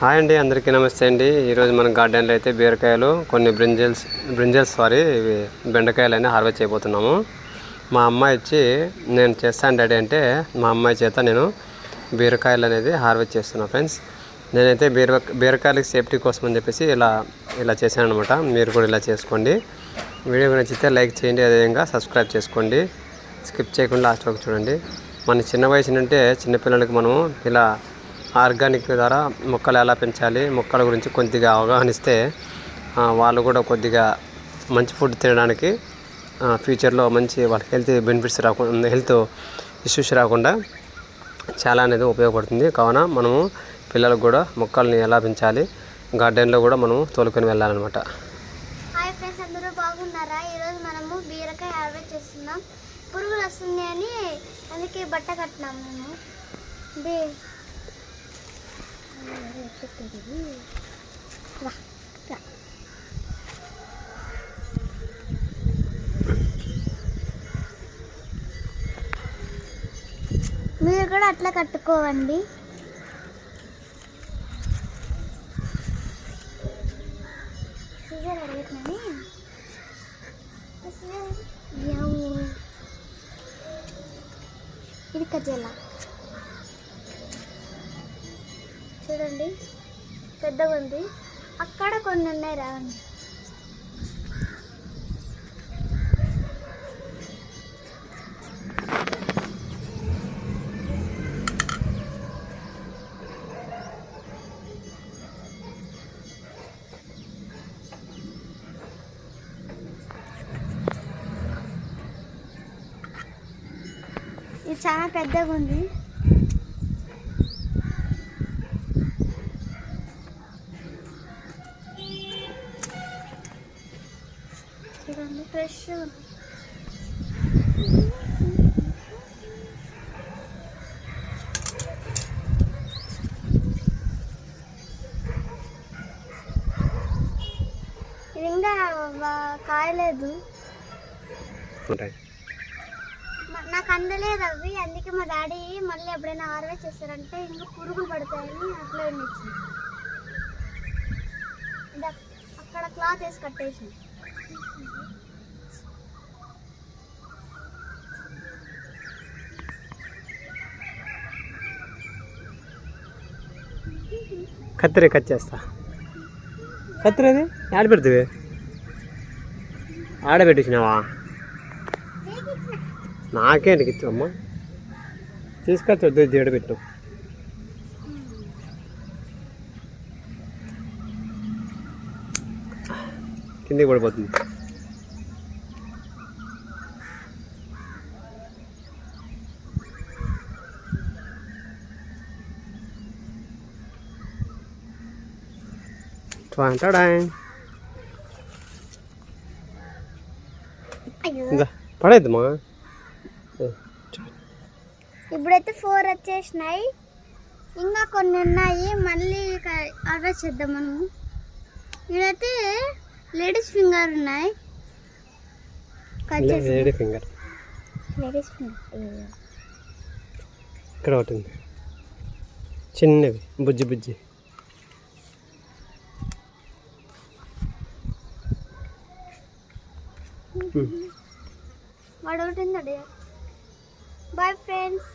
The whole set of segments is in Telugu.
హాయ్ అండి అందరికీ నమస్తే అండి. ఈరోజు మన గార్డెన్లో అయితే బీరకాయలు కొన్ని బ్రింజల్స్ బ్రింజల్స్ సారీ ఇవి బెండకాయలు అయినా హార్వెస్ట్ చేయబోతున్నాము. మా అమ్మాయి ఇచ్చి నేను చేస్తాను డాడీ అంటే మా అమ్మాయి చేత నేను బీరకాయలు అనేది హార్వెస్ట్ చేస్తున్నాను ఫ్రెండ్స్. నేనైతే బీర బీరకాయలకి సేఫ్టీ కోసం అని చెప్పేసి ఇలా ఇలా చేశాను అనమాట మీరు కూడా ఇలా చేసుకోండి. వీడియో నచ్చితే లైక్ చేయండి అదేవిధంగా సబ్స్క్రైబ్ చేసుకోండి. స్కిప్ చేయకుండా లాస్ట్ వరకు చూడండి. మన చిన్న వయసు నుంటే చిన్నపిల్లలకి మనము ఇలా ఆర్గానిక్ ద్వారా మొక్కలు ఎలా పెంచాలి మొక్కల గురించి కొద్దిగా అవగాహన ఇస్తే వాళ్ళు కూడా కొద్దిగా మంచి ఫుడ్ తినడానికి ఫ్యూచర్లో మంచి వాళ్ళకి హెల్త్ బెనిఫిట్స్ రాకుండా హెల్త్ ఇష్యూస్ రాకుండా చాలా అనేది ఉపయోగపడుతుంది. కావున మనము పిల్లలకు కూడా మొక్కల్ని ఎలా పెంచాలి గార్డెన్లో కూడా మనము తోలుకొని వెళ్ళాలన్నమాట. హాయ్ ఫ్రెండ్స్ అందరూ బాగున్నారా? ఈరోజు మనము బీరకాయ హార్వెస్ట్ చేస్తున్నాం. పురుగులు వస్తుంది అని అందుకే బట్ట కట్టినాం మేము. మీరు కూడా అట్లా కట్టుకోవండి. ఇది కజేలా చూడండి. పెద్దగా ఉంది. అక్కడ కొన్ని ఉన్నాయి రావండి ఇది చాలా పెద్దగా ఉంది. చూడండి ఫ్రెష్ ఇది ఇంకా కాయలేదు. నాకు అందలేదు అవి అందుకే మా డాడీ మళ్ళీ ఎప్పుడైనా హార్వెస్ట్ చేస్తారంటే ఇంకా పురుగులు పడతాయని అట్లా అక్- అక్కడ క్లాత్ వేసి కట్టేసి కత్తిరే కట్ చేస్తా. కత్తిరేది ఆడ పెడుతుంది ఆడ పెట్టించినావా నాకేంటి తీసుకొచ్చు అమ్మ? కిందకి వద్దు కిందికి పడిపోతుంది. అయ్యో. ఇంకా పడేద్దమ్మా ఇప్పుడైతే ఫోర్ వచ్చేసినాయి. ఇంకా కొన్ని ఉన్నాయి. మళ్ళీ హార్వెస్ట్ చేద్దాం మనము ఇక్కడైతే లేడీస్ ఫింగర్ ఉన్నాయి. లేడీ ఫింగర్ లేడీస్ ఫింగర్ ఇక్కడ ఒకటి ఉంది. చిన్నవి బుజ్జి బుజ్జి. వాడు ఒకటి బాయ్ ఫ్రెండ్స్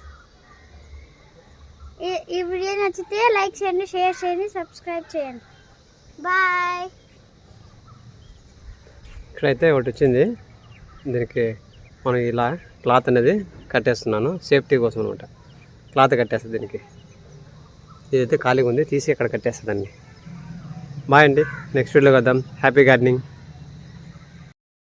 ఈ వీడియో నచ్చితే లైక్ చేయండి షేర్ చేయండి సబ్స్క్రైబ్ చేయండి. బాయ్ ఇక్కడైతే ఒకటి వచ్చింది. దీనికి మనం ఇలా క్లాత్ అనేది కట్టేస్తున్నాను. సేఫ్టీ కోసం అనమాట క్లాత్ కట్టేస్తుంది దీనికి. ఇదైతే ఖాళీగా ఉంది. తీసి ఇక్కడ కట్టేస్తుందండి బాయ్ అండి. నెక్స్ట్ వీడియోలో కద్దాం హ్యాపీ గార్డెనింగ్